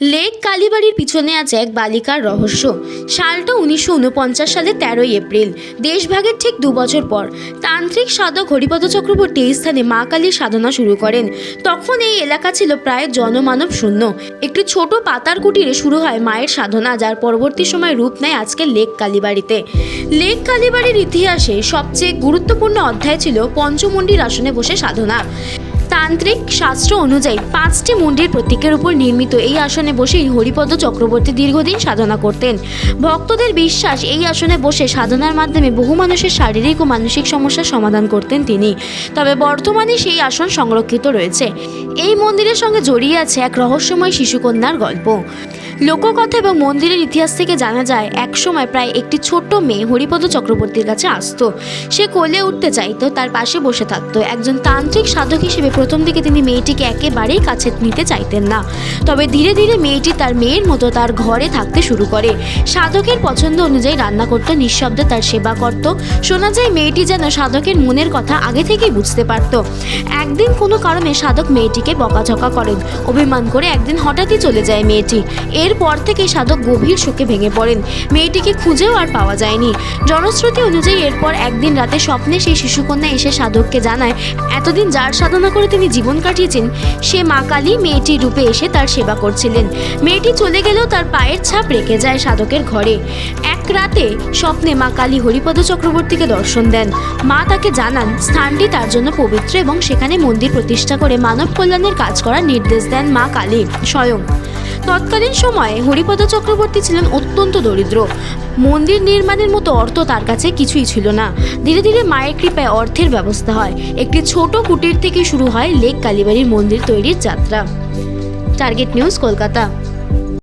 Lake কালীবাড়ির পিছনে আছে এক বালিকার রহস্য। সালটা উনিশশো উনপঞ্চাশ সালের তেরোই এপ্রিল। দেশভাগের ঠিক দু বছর পর তান্ত্রিক সাধক হরিপদ চক্রবর্তী এই স্থানে মা কালীর সাধনা শুরু করেন। তখন এই এলাকা ছিল প্রায় জনমানব শূন্য। একটি ছোট পাতার কুটিরে শুরু হয় মায়ের সাধনা, যার পরবর্তী সময় রূপ নেয় আজকে লেক কালীবাড়িতে। লেক কালীবাড়ির ইতিহাসে সবচেয়ে গুরুত্বপূর্ণ অধ্যায় ছিল পঞ্চমন্ডির আসনে বসে সাধনা। তান্ত্রিক শাস্ত্র অনুযায়ী পাঁচটি মন্দির প্রতীকের উপর নির্মিত এই আসনে বসেই হরিপদ চক্রবর্তী দীর্ঘদিন সাধনা করতেন। ভক্তদের বিশ্বাস এই আসনে বসে সাধনার মাধ্যমে বহু মানুষের শারীরিক ও মানসিক সমস্যার সমাধান করতেন তিনি। তবে বর্তমানে সেই আসন সংরক্ষিত রয়েছে। এই মন্দিরের সঙ্গে জড়িয়ে আছে এক রহস্যময় শিশুকন্যার গল্প। লোককথা এবং মন্দিরের ইতিহাস থেকে জানা যায়, একসময় প্রায় একটি ছোট্ট মেয়ে হরিপদ চক্রবর্তীর কাছে আসতো। সে কোলে উঠতে চাইতো, তার পাশে বসে থাকতো। একজন তান্ত্রিক সাধক হিসেবে প্রথম দিকে তিনি মেয়েটিকে একেবারেই কাছে নিতে চাইতেন না। তবে ধীরে ধীরে মেয়েটি তার মেয়ের মতো তার ঘরে থাকতে শুরু করে। সাধকের পছন্দ অনুযায়ী রান্না করতো, নিঃশব্দে তার সেবা করত। শোনা যায় মেয়েটি যেন সাধকের মনের কথা আগে থেকেই বুঝতে পারত। একদিন কোনো কারণে সাধক মেয়েটিকে বকাঝকা করেন। অভিমান করে একদিন হঠাৎই চলে যায় মেয়েটি। এরপর থেকে সাধক গভীর শোকে ভেঙে পড়েন। মেয়েটিকে খুঁজেও আর পাওয়া যায়নি। জনশ্রুতি অনুযায়ী এরপর একদিন রাতে স্বপ্নে সেই শিশুকন্যা এসে সাধককে জানায়, এতদিন যার সাধনা করে তিনি জীবন কাটিয়েছেন, সে মা কালী মেয়েটির রূপে এসে তার সেবা করছিলেন। মেয়েটি চলে গেলেও তার পায়ের ছাপ রেখে যায় সাধকের ঘরে। এক রাতে স্বপ্নে মা কালী হরিপদ চক্রবর্তীকে দর্শন দেন। মা তাকে জানান, স্থানটি তার জন্য পবিত্র এবং সেখানে মন্দির প্রতিষ্ঠা করে মানব কল্যাণের কাজ করার নির্দেশ দেন মা কালী স্বয়ং। তৎকালীন সময়ে হরিপদ চক্রবর্তী ছিলেন অত্যন্ত দরিদ্র। মন্দির নির্মাণের মতো অর্থ তার কাছে কিছুই ছিল না। ধীরে ধীরে মায়ের কৃপায় অর্থের ব্যবস্থা হয়। একটি ছোট কুটির থেকে শুরু হয় লেক কালীবাড়ির মন্দির তৈরির যাত্রা। Target news Kolkata.